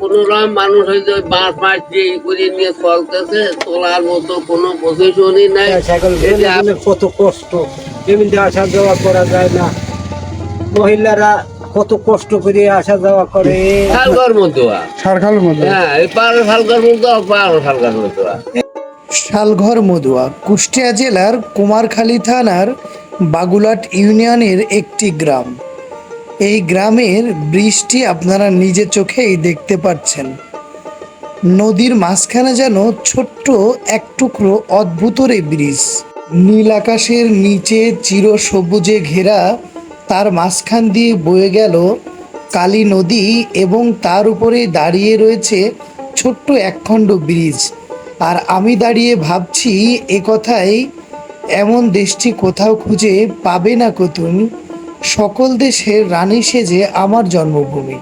কোন রকম মানুষ হয়তো বাঁশ মাছ দিয়ে করে নিয়ে চলতেছে তোলার মতো কোনো পজিশনই নাই। কত কষ্ট। এমনি আসা যাওয়া করা যায় না। মহিলারা কত কষ্ট করে আসা যাওয়া করে। শালগর মতো আর। সারখালের হ্যাঁ এই পারো শালগর মতো পারো শালগর মতো শালঘর মদুয়া কুষ্টিয়া জেলার কুমারখালী থানার বাগুলাট ইউনিয়নের একটি গ্রাম। এই গ্রামের বৃষ্টি আপনারা নিজে চোখেই দেখতে পাচ্ছেন। নদীর মাঝখানে যেন ছোট্ট এক টুকরো অদ্ভুতরে ব্রিজ। নীল আকাশের নিচে চির সবুজে ঘেরা তার মাঝখান দিয়ে বয়ে গেল কালী নদী এবং তার উপরে দাঁড়িয়ে রয়েছে ছোট্ট একখণ্ড ব্রিজ। আর আমি দাঁড়িয়ে ভাবছি এ কথাই এমন দেশটি কোথাও খুঁজে পাবে না কতুন। সকল দেশের রানী সেজে আমার জন্মভূমি।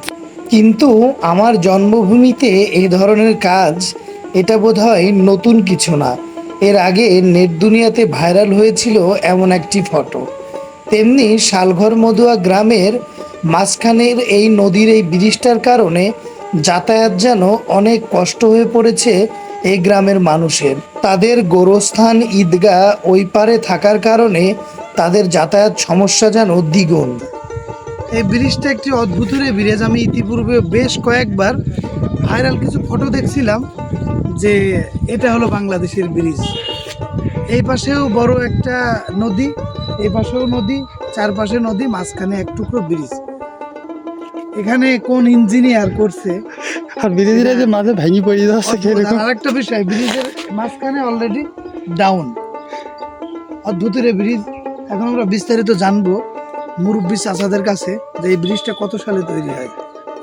কিন্তু আমার জন্মভূমিতে এ ধরনের কাজ, এটা বোধহয় নতুন কিছু না। এর আগে নেট দুনিয়াতে ভাইরাল হয়েছিল এমন একটি ফটো। তেমনি শালঘর মধুয়া গ্রামের মাঝখানের এই নদীর এই ব্রিজটার কারণে যাতায়াত যেন অনেক কষ্ট হয়ে পড়েছে এই গ্রামের মানুষের। তাদের গোরস্থান ঈদগাহ ওই পারে থাকার কারণে তাদের যাতায়াত সমস্যা যেন দ্বিগুণ। এই ব্রিজটা একটি অদ্ভুতরে ব্রিজ। আমি ইতিপূর্বে বেশ কয়েকবার ভাইরাল কিছু ফটো দেখছিলাম যে এটা হলো বাংলাদেশের ব্রিজ। এই পাশেও বড় একটা নদী এই পাশেও নদী চারপাশে নদী মাঝখানে এক টুকরো ব্রিজ। এখানে কোন ইঞ্জিনিয়ার করছে? আর ধীরে ধীরে যে মাঝে ভেঙে পড়ে যাচ্ছে কীরকম? আর একটা বিষয় ব্রিজের মাঝখানে অলরেডি ডাউন অদ্ভুতের ব্রিজ। এখন আমরা বিস্তারিত জানব মুরব্বী চাচাদের কাছে যে এই ব্রিজটা কত সালে তৈরি হয়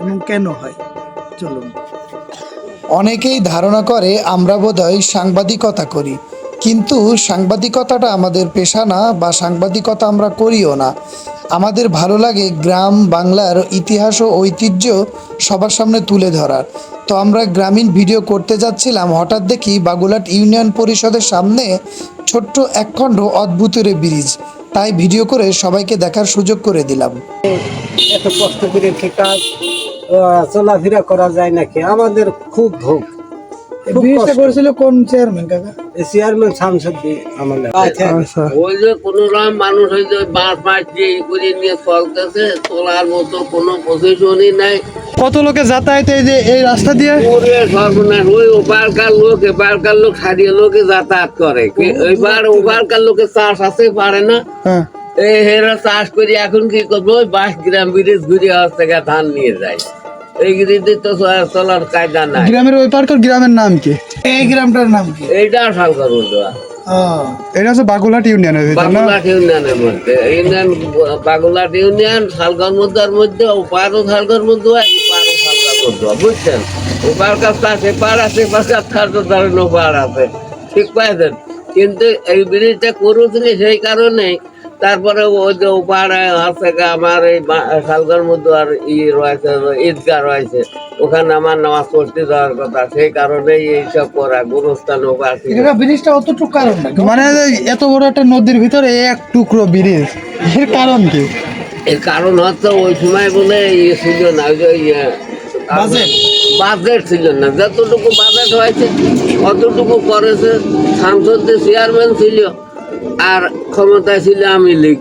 এবং কেন হয়। চলুন। অনেকেই ধারণা করে আমরা বোধহয় সাংবাদিকতা করি। কিন্তু সাংবাদিকতাটা আমাদের পেশা না বা সাংবাদিকতা আমরা করিও না। আমাদের ভালো লাগে গ্রাম, বাংলার ইতিহাস ও ঐতিহ্য সবার সামনে তুলে ধরার। তো আমরা গ্রামীণ ভিডিও করতে যাচ্ছিলাম, হঠাৎ দেখি বাগুলাট ইউনিয়ন পরিষদের সামনে ছোট্ট একখণ্ড অদ্ভুতের ব্রিজ। তাই ভিডিও করে সবাইকে দেখার সুযোগ করে দিলাম। এত কষ্ট করে চলাফেরা করা যায় নাকি? আমাদের খুব ভোগ খুব করেছিল কোন চেয়ারম্যান কাকা? এই চেয়ারম্যান শামসুদ্দিন আমাদের। আচ্ছা। ওই যে কোন রকম মানুষ হয়তো বাঁশ মাছ দিয়ে ই করে নিয়ে চলতেছে তোলার মতো কোনো পজিশনই নাই। কত লোকে যাতায়াত এই যে এই রাস্তা দিয়ে? ওরে সর্বনাশ ওই ওপারকার লোক এপারকার লোক হারিয়ে লোকে যাতায়াত করে। কি- এবার ওপারকার লোকে চাষ আছে পারে না। হ্যাঁ। এই হেরা চাষ করি এখন কি করব? ওই বাস গ্রাম ব্রিজ ঘুরে আসতে ধান নিয়ে যায়। এই তো চলার কায়দা নাই। গ্রামের ওই পার্কের গ্রামের নাম কি? এই গ্রামটার নাম কি? এইটা এটা হচ্ছে বাগুলাট ইউনিয়নের ভিতর না? বাগুলাট ইউনিয়নের মধ্যে। ইউনিয়ন বাগুলাট ইউনিয়ন শালগর মধ্যের মধ্যে ওপারও শালগর মধ্যে এপারও শালগর মধ্যে বুঝছেন? ওপার কাছ আছে আছে এপার কাছ তো ধরেন ওপার আছে। ঠিক পাইছেন? কিন্তু এই ব্রিজটা করেছিল সেই কারণেই তারপরে ওই যে ওপারে আছে আমার এই শালগর মধ্যে আর ই রয়েছে ঈদগাহ রয়েছে ওখানে আমার নামাজ পড়তে যাওয়ার কথা। সেই কারণেই এইসব করা গুরুস্থান ব্রিজটা অতটুকু কারণ মানে এত বড় একটা নদীর ভিতরে এক টুকরো ব্রিজের কারণ কি? এর কারণ হচ্ছে ওই সময় বলে ইয়ে ছিল না ওই যে ইয়ে বাজেট? বাজেট ছিল না যতটুকু বাজেট হয়েছে অতটুকু করেছে সাংসদ চেয়ারম্যান ছিল আর ক্ষমতায় ছিল আমি লীগ।